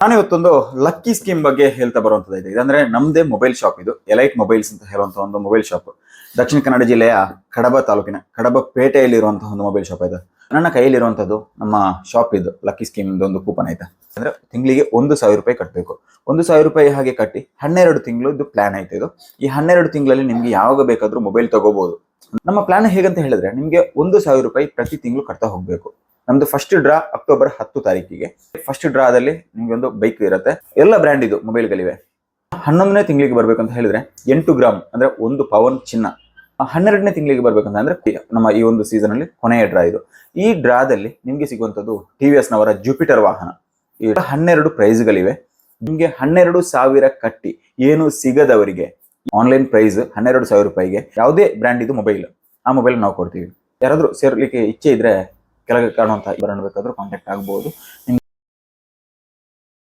ನಾನು ಇವತ್ತೊಂದು lucky scheme ಬಗ್ಗೆ ಹೇಳ್ತಾ ಬರುವಂತದ್ದು ಇದೆ. ಇದಂದ್ರೆ ನಮ್ದೇ ಮೊಬೈಲ್ ಶಾಪ್ ಇದು. ಎಲೈಟ್ ಮೊಬೈಲ್ಸ್ ಅಂತ ಹೇಳುವಂತ ಒಂದು ಮೊಬೈಲ್ ಶಾಪ್ ದಕ್ಷಿಣ ಕನ್ನಡ ಜಿಲ್ಲೆಯ ಕಡಬ ತಾಲೂಕಿನ ಕಡಬ ಪೇಟೆಯಲ್ಲಿರುವಂತಹ ಒಂದು ಮೊಬೈಲ್ ಶಾಪ್ ಇದೆ. ನನ್ನ ಕೈಯಲ್ಲಿರುವಂತದ್ದು ನಮ್ಮ ಶಾಪ್ ಇದು. ಲಕ್ಕಿ ಸ್ಕೀಮ್ ಒಂದು ಕೂಪನ್ ಐತೆ ಅಂದ್ರೆ ತಿಂಗಳಿಗೆ ಒಂದು ಸಾವಿರ ರೂಪಾಯಿ ಕಟ್ಟಬೇಕು ಒಂದು ಸಾವಿರ ರೂಪಾಯಿ ಹಾಗೆ ಕಟ್ಟಿ ಹನ್ನೆರಡು ತಿಂಗಳು ಇದು ಪ್ಲಾನ್ ಆಯ್ತು ಇದು. ಈ ಹನ್ನೆರಡು ತಿಂಗಳಲ್ಲಿ ನಿಮ್ಗೆ ಯಾವಾಗ ಬೇಕಾದ್ರೂ ಮೊಬೈಲ್ ತಗೋಬಹುದು ನಮ್ಮ ಪ್ಲಾನ್ ಹೇಗಂತ ಹೇಳಿದ್ರೆ ನಿಮ್ಗೆ ಒಂದು ಸಾವಿರ ರೂಪಾಯಿ ಪ್ರತಿ ತಿಂಗಳು ಕಟ್ತಾ ಹೋಗ್ಬೇಕು. ನಮ್ದು ಫಸ್ಟ್ ಡ್ರಾ ಅಕ್ಟೋಬರ್ ಹತ್ತು ತಾರೀಕಿಗೆ. ಫಸ್ಟ್ ಡ್ರಾದಲ್ಲಿ ನಿಮ್ಗೆ ಒಂದು ಬೈಕ್ ಇರುತ್ತೆ. ಎಲ್ಲ ಬ್ರ್ಯಾಂಡ್ ಇದು ಮೊಬೈಲ್ಗಳಿವೆ ಹನ್ನೊಂದನೇ ತಿಂಗಳಿಗೆ ಬರ್ಬೇಕಂತ ಹೇಳಿದ್ರೆ ಎಂಟು ಗ್ರಾಮ್ ಅಂದ್ರೆ ಒಂದು ಪವನ್ ಚಿನ್ನ. ಹನ್ನೆರಡನೇ ತಿಂಗಳಿಗೆ ಬರ್ಬೇಕಂತ ಅಂದ್ರೆ ನಮ್ಮ ಈ ಒಂದು ಸೀಸನ್ ಅಲ್ಲಿ ಕೊನೆಯ ಡ್ರಾ ಇದು. ಈ ಡ್ರಾದಲ್ಲಿ ನಿಮ್ಗೆ ಸಿಗುವಂತದ್ದು ಟಿ ವಿ ಎಸ್ ನವರ ಜುಪಿಟರ್ ವಾಹನ. ಈ ಹನ್ನೆರಡು ಪ್ರೈಸ್ಗಳಿವೆ ನಿಮ್ಗೆ ಹನ್ನೆರಡು ಸಾವಿರ ಕಟ್ಟಿ ಏನು ಸಿಗದವರಿಗೆ ಆನ್ಲೈನ್ ಪ್ರೈಸ್ ಹನ್ನೆರಡು ಸಾವಿರ ರೂಪಾಯಿಗೆ ಯಾವುದೇ ಬ್ರ್ಯಾಂಡ್ ಇದು ಮೊಬೈಲ್ ಆ ಮೊಬೈಲ್ ನಾವು ಕೊಡ್ತೀವಿ. ಯಾರಾದ್ರೂ ಸೇರ್ಲಿಕ್ಕೆ ಇಚ್ಛೆ ಇದ್ರೆ ಕೆಳಗೆ ಕಾಣುವಂತ ಬರಬೇಕಾದ್ರೂ ಕಾಂಟ್ಯಾಕ್ಟ್ ಆಗಬಹುದು ನಿಮ್ಗೆ